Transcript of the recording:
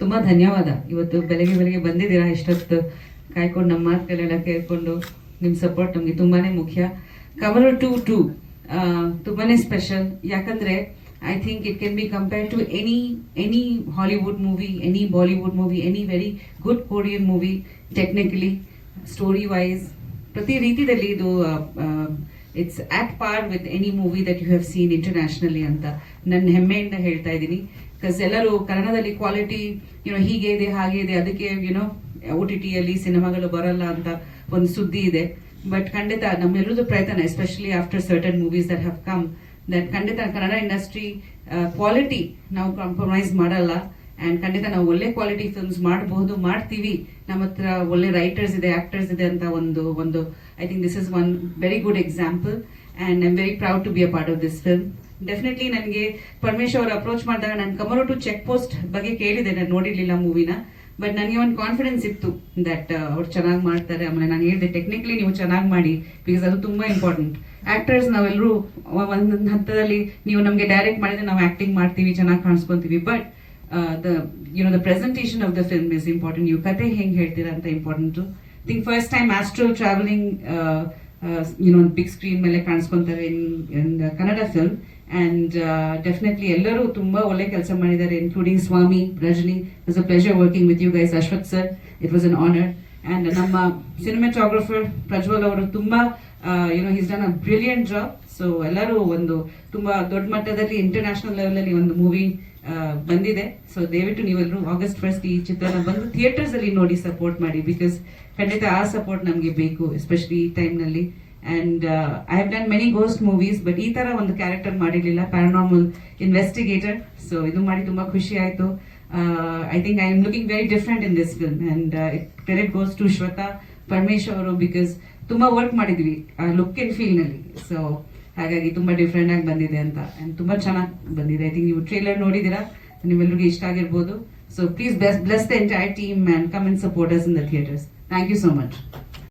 ತುಂಬ ಧನ್ಯವಾದ. ಇವತ್ತು ಬೆಳಗ್ಗೆ ಬೆಳಗ್ಗೆ ಬಂದಿದ್ದೀರಾ ಇಷ್ಟೊತ್ತು. ಕಾಯ್ಕೊಂಡು ನಮ್ಮ ಮಾತುಗಳೆಲ್ಲ ಕೇಳ್ಕೊಂಡು ನಿಮ್ಮ ಸಪೋರ್ಟ್ ನಮಗೆ ತುಂಬಾ ಮುಖ್ಯ. ಕವರ್ ಟು ಟು ತುಂಬಾ ಸ್ಪೆಷಲ್ ಯಾಕಂದರೆ I think it can be compare to any any Hollywood movie any Bollywood movie any very good Korean movie technically story wise ಪ್ರತಿ ರೀತಿಯಲ್ಲಿ ಇದು it's at par with any movie that you have seen internationally ಅಂತ. ನನ್ನ ಹೆಮ್ಮೆಯಿಂದ ಹೇಳ್ತಾ ಇದ್ದೀನಿ. Because ಎಲ್ಲರೂ ಕನ್ನಡದಲ್ಲಿ ಕ್ವಾಲಿಟಿ ಯುನೋ ಹೀಗೆ ಇದೆ, ಹಾಗೆ ಇದೆ, ಅದಕ್ಕೆ ಯುನೋ ಒ ಟಿ ಟಿಯಲ್ಲಿ ಸಿನಿಮಾಗಳು ಬರಲ್ಲ ಅಂತ ಒಂದು ಸುದ್ದಿ ಇದೆ. ಬಟ್ ಖಂಡಿತ ನಮ್ಮೆಲ್ಲರದ್ದು ಪ್ರಯತ್ನ especially after certain movies that have come that ಖಂಡಿತ ಕನ್ನಡ ಇಂಡಸ್ಟ್ರಿ ಕ್ವಾಲಿಟಿ ನಾವು ಕಾಂಪ್ರಮೈಸ್ ಮಾಡಲ್ಲ. ಆ್ಯಂಡ್ ಖಂಡಿತ ನಾವು ಒಳ್ಳೆ ಕ್ವಾಲಿಟಿ ಫಿಲ್ಮ್ಸ್ ಮಾಡಬಹುದು, ಮಾಡ್ತೀವಿ. ನಮ್ಮ ಹತ್ರ ಒಳ್ಳೆ ರೈಟರ್ಸ್ ಇದೆ ಆಕ್ಟರ್ಸ್ ಇದೆ ಅಂತ ಒಂದು ಒಂದು I think this is one very good example and I am very proud to be a part of this film definitely ನನಗೆ ಪರಮೇಶ್ ಅವರು ಅಪ್ರೋಚ್ ಮಾಡಿದಾಗ ನಾನು ಕಮರೋ ಟು ಚೆಕ್ ಪೋಸ್ಟ್ ಬಗ್ಗೆ ಕೇಳಿದೆ, ನಾನು ನೋಡಿರ್ಲಿಲ್ಲ ಮೂವಿನ ಬಟ್ ನನಗೆ ಒಂದು ಕಾನ್ಫಿಡೆನ್ಸ್ ಇತ್ತು ದಟ್ ಅವ್ರು ಚೆನ್ನಾಗಿ ಮಾಡ್ತಾರೆ. ಆಮೇಲೆ ನಾನು ಹೇಳಿದೆ ಟೆಕ್ನಿಕಲಿ ನೀವು ಚೆನ್ನಾಗಿ ಮಾಡಿ ಬಿಕಾಸ್ ಅದು ತುಂಬಾ ಇಂಪಾರ್ಟೆಂಟ್ ಆಕ್ಟರ್ಸ್ ನಾವೆಲ್ಲರೂ ಒಂದೊಂದು ಹಂತದಲ್ಲಿ ನೀವು ನಮಗೆ ಡೈರೆಕ್ಟ್ ಮಾಡಿದ್ರೆ ನಾವು ಆಕ್ಟಿಂಗ್ ಮಾಡ್ತೀವಿ, ಚೆನ್ನಾಗಿ ಕಾಣಿಸ್ಕೊತೀವಿ. But the you know the presentation of the film is important ನೀವು ಕತೆ ಹೆಂಗೆ ಹೇಳ್ತೀರಾ ಅಂತ important think first time astral travelling you know big screen ಮೇಲೆ ಕಾಣಿಸ್ಕೊಂತಾರೆ ಕನ್ನಡ ಫಿಲ್ಮ್ ಅಂಡ್ ಡೆಫಿನೆಟ್ಲಿ ಎಲ್ಲರೂ ತುಂಬಾ ಒಳ್ಳೆ ಕೆಲಸ ಮಾಡಿದ್ದಾರೆ including Swami Rajani is a pleasure working with you guys Ashwath sir it was an honour and ನಮ್ಮ ಸಿನಿಮಾಟೋಗ್ರಫರ್ ಪ್ರಜ್ವಲ್ ಅವರು ತುಂಬಾ you know he's done a brilliant job so ಎಲ್ಲರೂ ಒಂದು ತುಂಬಾ ದೊಡ್ಡ ಮಟ್ಟದಲ್ಲಿ ಇಂಟರ್ನ್ಯಾಷನಲ್ ಲೆವೆಲಲ್ಲಿ ಒಂದು ಮೂವಿ ಬಂದಿದೆ. ಸೊ ದಯವಿಟ್ಟು ನೀವೆಲ್ಲರೂ ಆಗಸ್ಟ್ ಫಸ್ಟ್ ಈ ಚಿತ್ರನ ಬಂದು ಥಿಯೇಟರ್ಸ್ ಅಲ್ಲಿ ನೋಡಿ ಸಪೋರ್ಟ್ ಮಾಡಿ ಬಿಕಾಸ್ ಖಂಡಿತ ಆ ಸಪೋರ್ಟ್ ನಮಗೆ ಬೇಕು ಎಸ್ಪೆಷಲಿ ಈ time and I have done many ghost movies but ಈ ತರ ಒಂದು ಕ್ಯಾರೆಕ್ಟರ್ ಮಾಡಿರಲಿಲ್ಲ ಪ್ಯಾರಾನಾರ್ಮಲ್ ಇನ್ವೆಸ್ಟಿಗೇಟರ್ ಸೊ ಇದು ಮಾಡಿ ತುಂಬಾ ಖುಷಿ ಆಯ್ತು. I think I am looking very different in this film and credit goes to Shweta Paramesh ಅವರು ಬಿಕಾಸ್ ತುಂಬಾ ವರ್ಕ್ ಮಾಡಿದ್ವಿ ಲುಕ್ ಇನ್ ಫೀಲ್ನಲ್ಲಿ ಸೊ ಹಾಗಾಗಿ ತುಂಬಾ ಡಿಫ್ರೆಂಟ್ ಆಗಿ ಬಂದಿದೆ ಅಂತ. ಅಂಡ್ ತುಂಬಾ ಚೆನ್ನಾಗಿ ಬಂದಿದೆ. ಐ ಥಿಂಕ್ ನೀವು ಟ್ರೇಲರ್ ನೋಡಿದ್ದೀರಾ? ನಿಮ್ಮೆಲ್ಲರಿಗೂ ಇಷ್ಟ ಆಗಿರ್ಬೋದು. So please best bless the entire team and come and supporters in the theatres thank you so much